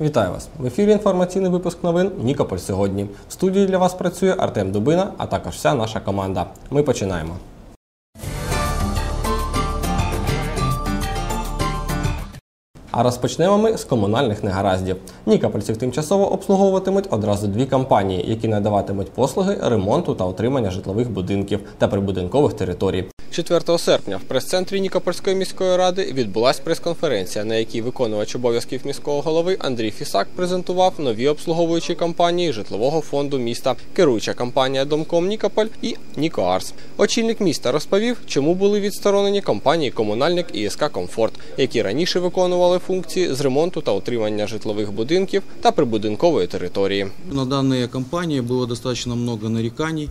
Вітаю вас! В ефірі інформаційний випуск новин Нікополь сьогодні. В студії для вас працює Артем Дубина, а також вся наша команда. Ми починаємо. А розпочнемо ми з комунальних негараздів. Нікопольців тимчасово обслуговуватимуть одразу дві компанії, які надаватимуть послуги ремонту та утримання житлових будинків та прибудинкових територій. 4 серпня в прес-центрі Нікопольської міської ради відбулася прес-конференція, на якій виконувач обов'язків міського голови Андрій Фісак презентував нові обслуговуючі компанії житлового фонду міста, керуюча компанія Домком Нікополь і Нікоарс. Очільник міста розповів, чому були відсторонені компанії Комунальник і СК Комфорт, які раніше виконували функції з ремонту та утримання житлових будинків та прибудинкової території. На данные компании было достаточно много нареканий,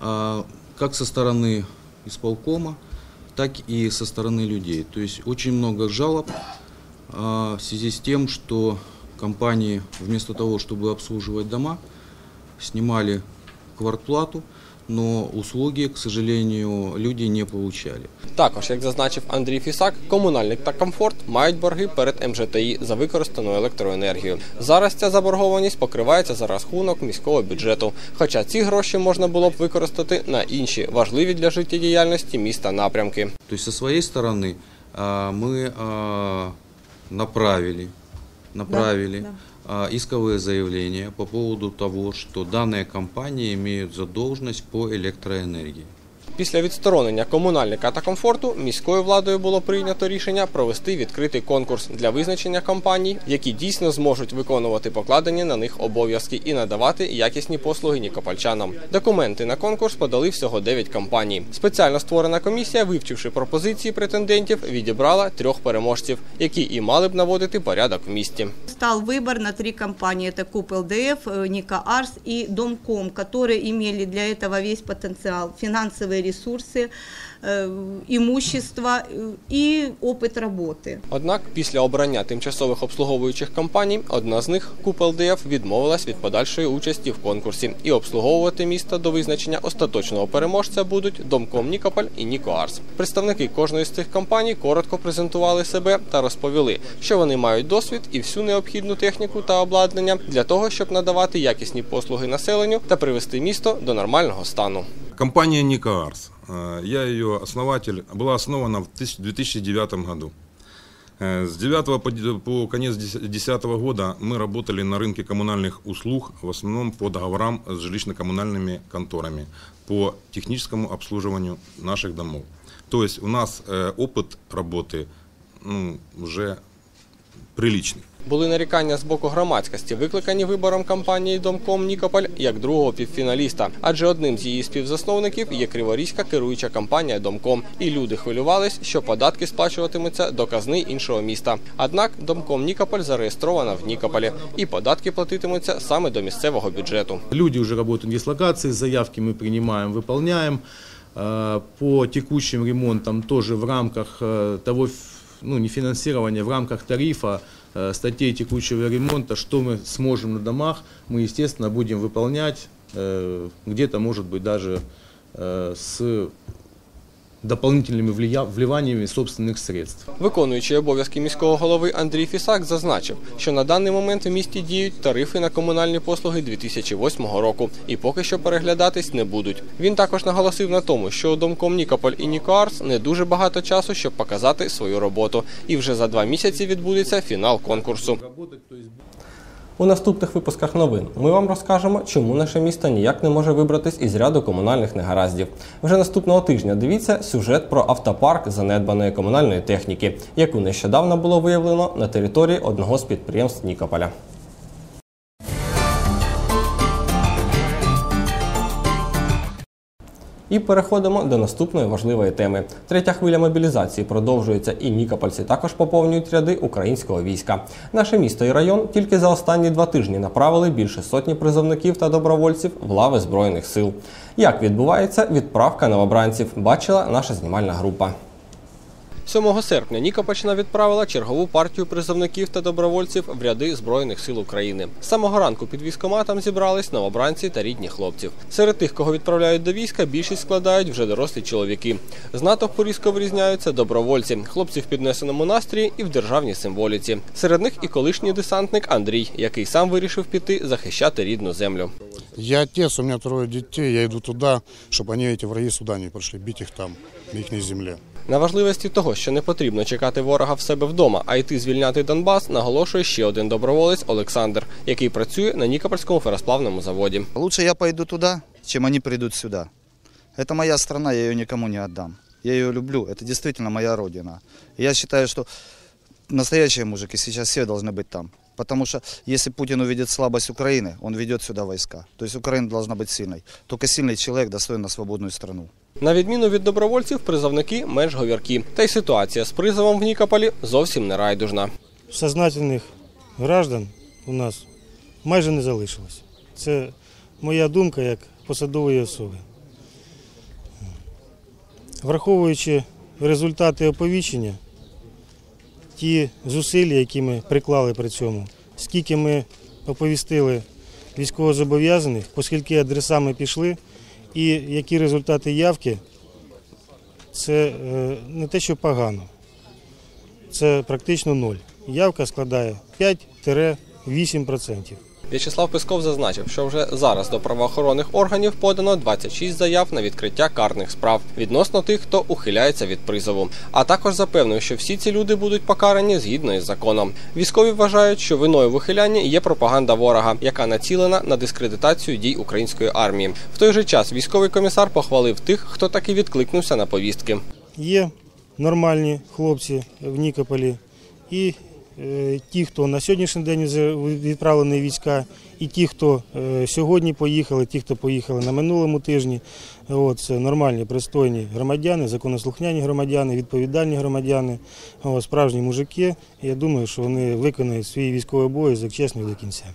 а, как со стороны исполкома, так и со стороны людей. То есть очень много жалоб а, в связи с тем, что компании вместо того, чтобы обслуживать дома, снимали квартплату, но услуги, к сожалению, люди не получали. Також, як зазначив Андрій Фісак, комунальник та комфорт мають борги перед МЖТІ за використану електроенергію. Зараз ця заборгованість покривається за рахунок міського бюджету. Хоча ці гроші можна було б використати на інші важливі для життєдіяльності міста напрямки. То есть со своей стороны а, мы а, направили, направили а, исковое заявление по поводу того, что данные компании имеют задолженность по электроэнергии. Після відсторонення комунальника та комфорту міською владою було прийнято рішення провести відкритий конкурс для визначення компаній, які дійсно зможуть виконувати покладені на них обов'язки і надавати якісні послуги нікопольчанам. Документи на конкурс подали всього 9 компаній. Спеціально створена комісія, вивчивши пропозиції претендентів, відібрала трьох переможців, які і мали б наводити порядок в місті. Стал выбор на три компании. Это КУП ЛДФ, э, Ника Арс и Домком, которые имели для этого весь потенциал, финансовые ресурсы, э, имущество э, и опыт работы. Однак після обрання тимчасових обслуговуючих компаній одна з них КУП ЛДФ відмовилась від подальшої участі в конкурсі і обслуговувати місто до визначення остаточного переможця будуть Домком Нікополь і Нікоарс. Представники кожної з цих компаній коротко презентували себе та розповіли, що вони мають досвід і всю необхідну техніку та обладнання для того, щоб надавати якісні послуги населенню та привести місто до нормального стану. Компания Никоарс. Э, Я ее основатель. Была основана в тысяч- 2009 году. Э, С 9 по по конец 2010 года мы работали на рынке коммунальных услуг, в основном по договорам с жилищно-коммунальными конторами по техническому обслуживанию наших домов. То есть у нас э, опыт работы ну, уже приличный. Були нарікання з боку громадськості, викликані вибором компанії Домком Нікополь як другого півфіналіста, адже одним з її співзасновників є криворізька керуюча компанія Домком, і люди хвилювались, що податки сплачуватимуться до казни іншого міста. Однак Домком Нікополь зареєстрована в Нікополі, і податки платитимуться саме до місцевого бюджету. Люди уже работают в дислокации, заявки мы принимаем, выполняем. Э, По текущим ремонтам тоже в рамках э, того, ф- ну не финансирования, в рамках тарифа э, статей текущего ремонта, что мы сможем на домах, мы, естественно, будем выполнять. Э, Где-то, может быть, даже э, с дополнительными влия- вливаниями собственных средств. Виконуючий обов'язки міського голови Андрій Фісак зазначив, що на даний момент у місті діють тарифи на комунальні послуги 2008 року і поки що переглядатись не будуть. Він також наголосив на тому, що у домком Нікополь і Нікоарс не дуже багато часу, щоб показати свою роботу. І вже за два місяці відбудеться фінал конкурсу. У наступних випусках новин ми вам розкажемо, чому наше місто ніяк не може вибратись із ряду комунальних негараздів. Вже наступного тижня дивіться сюжет про автопарк занедбаної комунальної техніки, яку нещодавно було виявлено на території одного з підприємств Нікополя. І переходимо до наступної важливої теми. Третя хвиля мобілізації продовжується, і нікопольці також поповнюють ряди українського війська. Наше місто і район тільки за останні два тижні направили більше сотні призовників та добровольців в лави збройних сил. Як відбувається відправка новобранців, бачила наша знімальна група. 7 серпня Нікопольщина відправила чергову партію призовників та добровольців в ряди Збройних сил України. З самого ранку під військоматом зібрались новобранці та рідні хлопців. Серед тих, кого відправляють до війська, більшість складають вже дорослі чоловіки. З натовпу різко вирізняються добровольці, хлопці в піднесеному настрії і в державній символіці. Серед них і колишній десантник Андрій, який сам вирішив піти захищати рідну землю. Я отец, у меня трое детей, я иду туда, чтобы они, эти враги, сюда не пришли, бить их там, на их земле. На важливості того, що не потрібно чекати ворога в себе вдома, а йти звільняти Донбас, наголошує ще один доброволець Олександр, який працює на Нікопольському феросплавному заводі. Лучше я пойду туда, чем они придут сюда. Это моя страна, я ее никому не отдам. Я ее люблю, это действительно моя родина. Я считаю, что настоящие мужики сейчас все должны быть там. Потому что если Путин увидит слабость Украины, он ведет сюда войска. То есть Украина должна быть сильной. Только сильный человек достоин на свободную страну. На відміну від добровольців, призовники менш говіркі. Та й ситуація з призовом в Нікополі зовсім не райдужна. сознательних граждан у нас майже не залишилось. Це моя думка як посадової особи. Враховуючи результати оповіщення, ті зусилля, які ми приклали при цьому, скільки ми оповістили військовозобов'язаних, оскільки адресами пішли, і які результати явки, це е, не те, що погано це практично ноль. Явка складає 5-8%. В'ячеслав Песков зазначив, що вже зараз до правоохоронних органів подано 26 заяв на відкриття карних справ відносно тих, хто ухиляється від призову. А також запевнив, що всі ці люди будуть покарані згідно із законом. Військові вважають, що виною в ухилянні є пропаганда ворога, яка націлена на дискредитацію дій української армії. В той же час військовий комісар похвалив тих, хто таки відкликнувся на повістки. Є нормальні хлопці в Нікополі і ті, хто на сьогоднішній день відправлені війська, і ті, хто е, сьогодні поїхали, ті, хто поїхали на минулому тижні. От, це нормальні, пристойні громадяни, законослухняні громадяни, відповідальні громадяни, справжні мужики. Я думаю, що вони виконають свій військовий обов'язок чесно до кінця.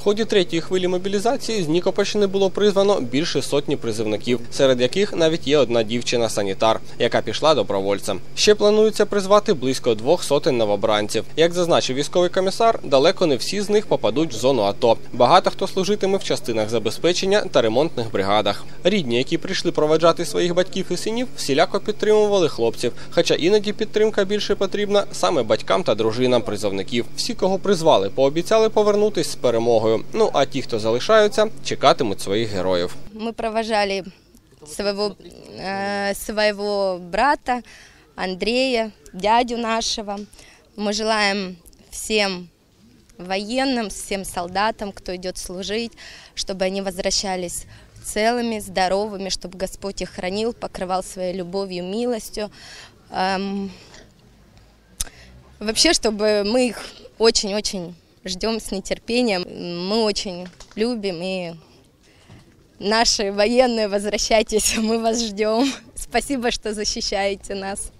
В ході третьої хвилі мобілізації з Нікопольщини було призвано більше сотні призивників, серед яких навіть є одна дівчина-санітар, яка пішла добровольцем. Ще планується призвати близько двох сотень новобранців. Як зазначив військовий комісар, далеко не всі з них попадуть в зону АТО. Багато хто служитиме в частинах забезпечення та ремонтних бригадах. Рідні, які прийшли проведжати своїх батьків і синів, всіляко підтримували хлопців. Хоча іноді підтримка більше потрібна саме батькам та дружинам призовників. Всі, кого призвали, пообіцяли повернутись з перемогою Ну а ті, хто залишаються, чекатимуть своїх героїв. Мы провожали своего, э, своего брата Андрея, дядю нашего. Мы желаем всем военным, всем солдатам, кто идет служить, чтобы они возвращались целыми, здоровыми, чтобы Господь их хранил, покрывал своей любовью, милостью. Эм, Вообще, чтобы мы их очень-очень ждем с нетерпением. Мы очень любим и наши военные, возвращайтесь, мы вас ждем. Спасибо, что защищаете нас.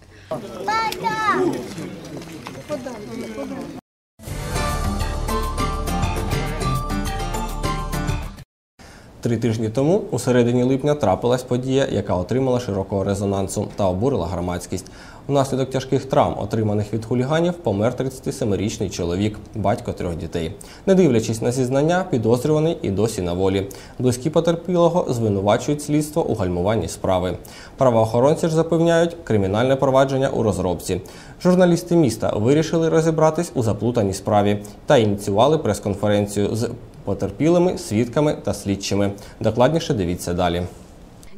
Три тижні тому, у середині липня, трапилась подія, яка отримала широкого резонансу та обурила громадськість. Внаслідок тяжких травм, отриманих від хуліганів, помер 37-річний чоловік, батько трьох дітей. Не дивлячись на зізнання, підозрюваний і досі на волі. Близькі потерпілого звинувачують слідство у гальмуванні справи. Правоохоронці ж запевняють, кримінальне провадження у розробці. Журналісти міста вирішили розібратись у заплутаній справі та ініціювали прес-конференцію з потерпілими, свідками та слідчими. Докладніше дивіться далі.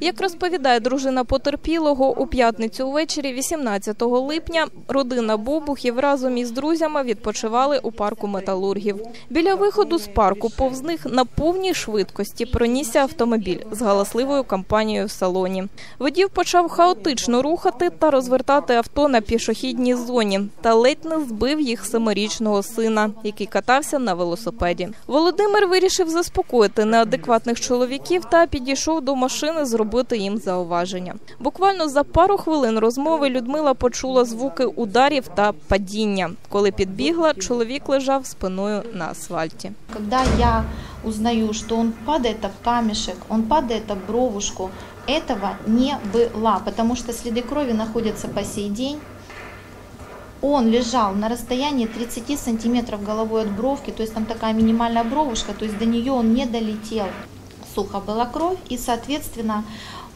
Як розповідає дружина потерпілого, у п'ятницю ввечері 18 липня родина Бобухів разом із друзями відпочивали у парку металургів. Біля виходу з парку повз них на повній швидкості пронісся автомобіль з галасливою компанією в салоні. Водій почав хаотично рухати та розвертати авто на пішохідній зоні та ледь не збив їх семирічного сина, який катався на велосипеді. Володимир вирішив заспокоїти неадекватних чоловіків та підійшов до машини зробити їм зауваження. Буквально за пару хвилин розмови Людмила почула звуки ударів та падіння. Коли підбігла, чоловік лежав спиною на асфальті. Когда я узнаю, что он падает об камешек, он падает об бровушку, этого не было, потому что следы крови находятся по сей день. он лежал на расстоянии 30 сантиметров головой от бровки, то есть там такая минимальная бровушка, то есть до нее он не долетел. Сухо была кровь, и, соответственно,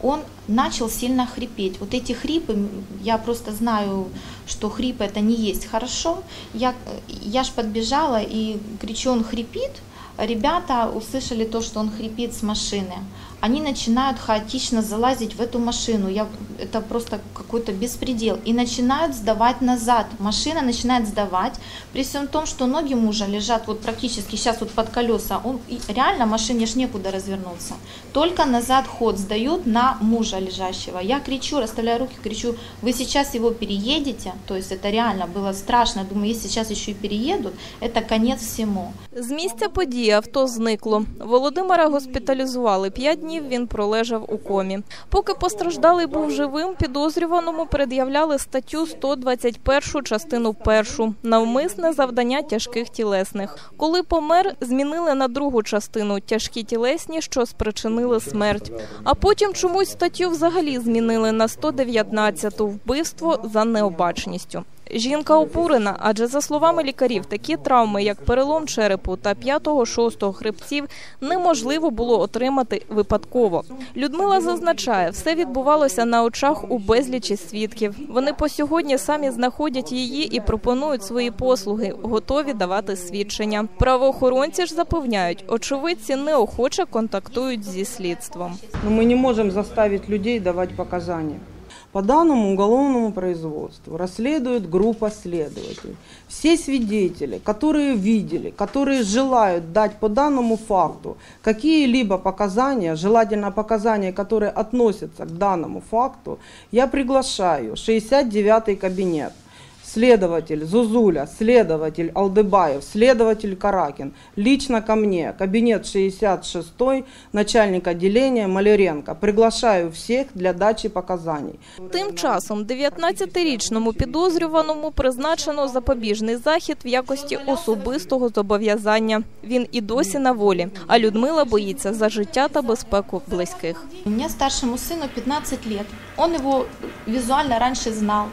он начал сильно хрипеть. Вот эти хрипы, я просто знаю, что хрипы это не есть хорошо. Я, я ж подбежала и кричу, он хрипит. Ребята услышали то, что он хрипит с машины. Они начинают хаотично залазить в эту машину. Я, это просто какой-то беспредел. И начинают сдавать назад. Машина начинает сдавать. При всем том, что ноги мужа лежат вот практически сейчас вот под колеса. Он, и реально машине ж некуда развернуться. Только назад ход сдают на мужа лежащего. Я кричу, расставляю руки, кричу, вы сейчас его переедете. То есть это реально было страшно. Думаю, если сейчас еще и переедут, это конец всему. З місця події авто зникло. Володимира госпіталізували. П'ять днів він пролежав у комі. Поки постраждалий був живим, підозрюваному пред'являли статтю 121 частину 1 навмисне завдання тяжких тілесних. Коли помер, змінили на другу частину тяжкі тілесні, що спричинили смерть. А потім чомусь статтю взагалі змінили на 119 вбивство за необачністю. Жінка опурена, адже за словами лікарів, такі травми, як перелом черепу та 5-6 хребців, неможливо було отримати випадково. Людмила зазначає, все відбувалося на очах у безлічі свідків. Вони по сьогодні самі знаходять її і пропонують свої послуги, готові давати свідчення. Правоохоронці ж запевняють, очевидці неохоче контактують зі слідством. Но мы не можем заставить людей давать показания. По данному уголовному производству расследует группа следователей. Все свидетели, которые видели, которые желают дать по данному факту какие-либо показания, желательно показания, которые относятся к данному факту, я приглашаю 69-й кабинет. Следователь Зузуля, следователь Алдыбаев, следователь Каракин, лично ко мне, кабинет 66 начальник отделения Маляренко. Приглашаю всех для дачи показаний. Тим часом 19-річному підозрюваному призначено запобіжний захід в якості особистого зобов'язання. Він і досі на волі. А Людмила боїться за життя та безпеку близьких. У меня старшему сыну 15 лет. Он его визуально раньше знал.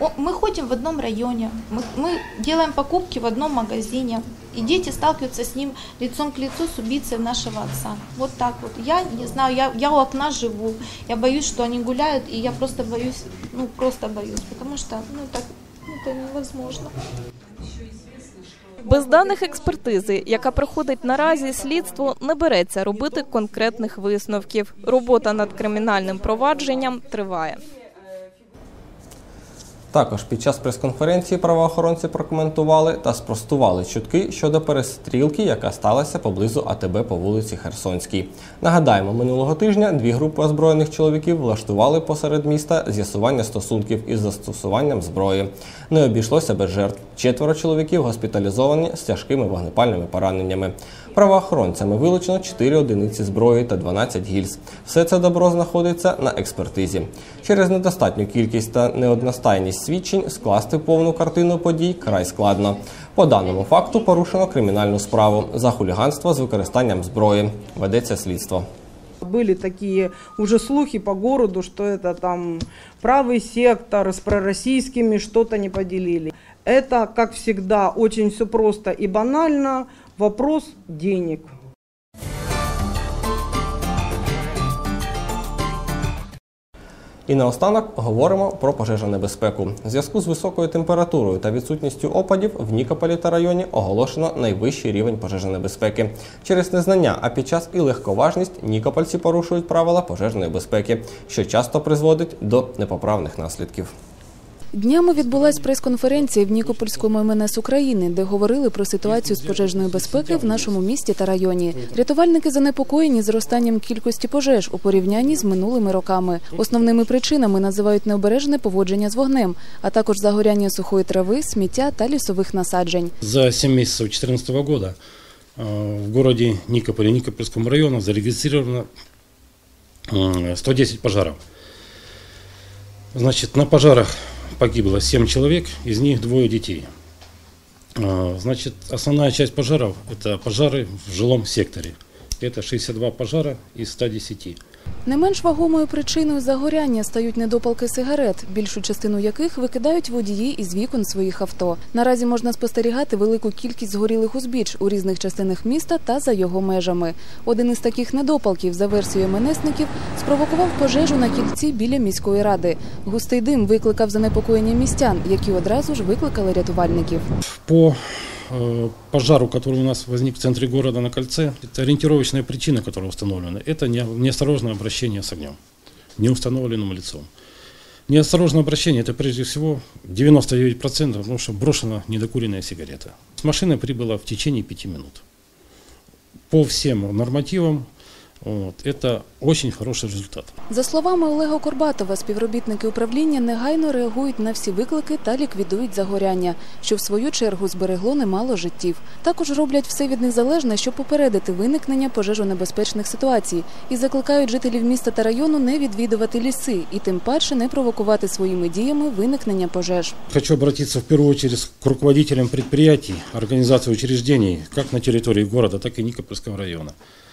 О- Мы ходим в одном районе, мы, мы делаем покупки в одном магазине, и дети сталкиваются с ним лицом к лицу с убийцей нашего отца. Вот так вот. Я не знаю, я, я у окна живу, я боюсь, что они гуляют, и я просто боюсь, ну просто боюсь, потому что ну, так, ну, это невозможно. Без даних експертизи, яка проходить наразі, слідство не береться робити конкретних висновків. Робота над кримінальним провадженням триває. Також під час прес-конференції правоохоронці прокоментували та спростували чутки щодо перестрілки, яка сталася поблизу АТБ по вулиці Херсонській. Нагадаємо, минулого тижня дві групи озброєних чоловіків влаштували посеред міста з'ясування стосунків із застосуванням зброї. Не обійшлося без жертв. Четверо чоловіків госпіталізовані з тяжкими вогнепальними пораненнями. Правоохоронцями вилучено 4 одиниці зброї та 12 гільз. Все це добро знаходиться на експертизі. Через недостатню кількість та неодностайність свідчень скласти повну картину подій край складно. По даному факту порушено кримінальну справу за хуліганство з використанням зброї. Ведеться слідство. Были такие уже слухи по городу, что это там правый сектор с пророссийскими что-то не поделили. Это, как всегда, очень все просто и банально. Вопрос денег. І наостанок говоримо про пожежонебезпеку. В зв'язку з високою температурою та відсутністю опадів в Нікополі та районі оголошено найвищий рівень пожежонебезпеки. Через незнання, а під час і легковажність нікопольці порушують правила пожежної безпеки, що часто призводить до непоправних наслідків. Днями відбулась прес-конференція в Нікопольському МНС України, де говорили про ситуацію з пожежної безпеки в нашому місті та районі. Рятувальники занепокоєні зростанням кількості пожеж у порівнянні з минулими роками. Основними причинами називають необережне поводження з вогнем, а також загоряння сухої трави, сміття та лісових насаджень. За 7 месяцев 2014 года э, в городе Никополе, Никопольском районе зарегистрировано э, 110 пожаров. Значит, на пожарах погибло 7 человек, из них двое детей. Э, Значит, основная часть пожаров – это пожары в жилом секторе. Это 62 пожара из 110. Не менш вагомою причиною загоряння стають недопалки сигарет, більшу частину яких викидають водії із вікон своїх авто. Наразі можна спостерігати велику кількість згорілих узбіч у різних частинах міста та за його межами. Один із таких недопалків, за версією менесників, спровокував пожежу на кільці біля міської ради. Густий дим викликав занепокоєння містян, які одразу ж викликали рятувальників. По пожару, который у нас возник в центре города на кольце, это ориентировочная причина, которая установлена, это не- неосторожное обращение с огнем, неустановленным лицом. Неосторожное обращение – это прежде всего 99%, потому что брошена недокуренная сигарета. Машина прибыла в течение пяти минут. По всем нормативам вот, это очень хороший результат. За словами Олега Корбатова, співробітники управління негайно реагують на всі виклики та ліквідують загоряння, що в свою чергу зберегло немало життів. Також роблять все від них залежне, щоб попередити виникнення пожежонебезпечних ситуацій і закликають жителів міста та району не відвідувати ліси і тим паче не провокувати своїми діями виникнення пожеж. Хочу обратиться в первую очередь к руководителям предприятий, организаций, учреждений, как на территории города, так и Никопольского района, Э,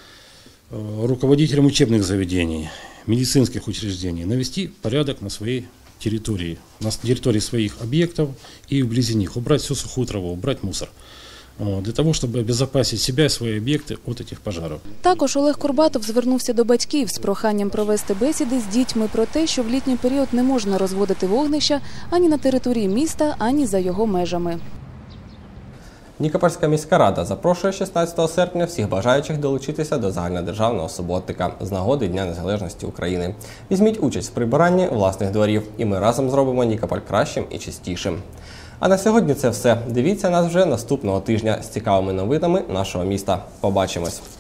руководителям учебных заведений, медицинских учреждений, навести порядок на своей территории, на территории своих объектов и вблизи них, убрать всю сухую траву, убрать мусор, Вот, для того, чтобы обезопасить себя и свои объекты от этих пожаров. Також Олег Курбатов звернувся до батьків з проханням провести бесіди з дітьми про те, що в літній період не можна розводити вогнища ані на території міста, ані за його межами. Нікопольська міська рада запрошує 16 серпня всіх бажаючих долучитися до загальнодержавного суботника з нагоди Дня Незалежності України. Візьміть участь в прибиранні власних дворів, і ми разом зробимо Нікополь кращим і чистішим. А на сьогодні це все. Дивіться нас вже наступного тижня з цікавими новинами нашого міста. Побачимось!